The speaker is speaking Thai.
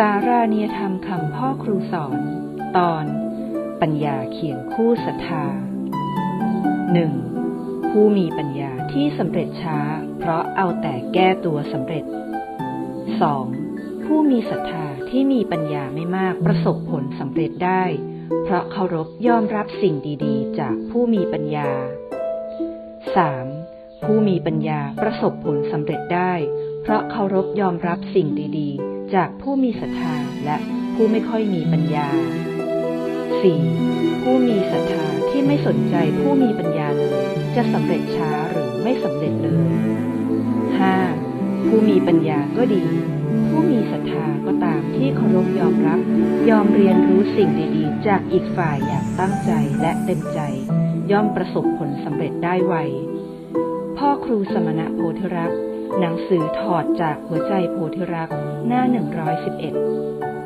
สารานิยธรรมคำพ่อครูสอน ตอน ปัญญาเคียงคู่ศรัทธาหนึ่งผู้มีปัญญาที่สำเร็จช้า เพราะเอาแต่แก้ตัวสำเร็จ 2. ผู้มีศรัทธาที่มีปัญญาไม่มากประสบผลสำเร็จได้ เพราะเคารพยอมรับสิ่งดีๆ จากผู้มีปัญญา 3. ผู้มีปัญญาประสบผลสำเร็จได้ เพราะเคารพยอมรับสิ่งดีๆ จากผู้มีศรัทธาและผู้ไม่ค่อยมีปัญญา 4. ผู้มีศรัทธาที่ไม่สนใจผู้มีปัญญาเลย จะสำเร็จช้าหรือไม่สำเร็จเลย 5. ผู้มีปัญญาก็ดี ผู้มีศรัทธาก็ตามที่เคารพยอมรับ ยอมเรียนรู้สิ่งดีๆ จากอีกฝ่ายอย่างตั้งใจและเต็มใจ ย่อมประสบผลสำเร็จได้ไว พ่อครูสมณะโพธิรักษ์ หนังสือถอดจากหัวใจโพธิรักหน้า 111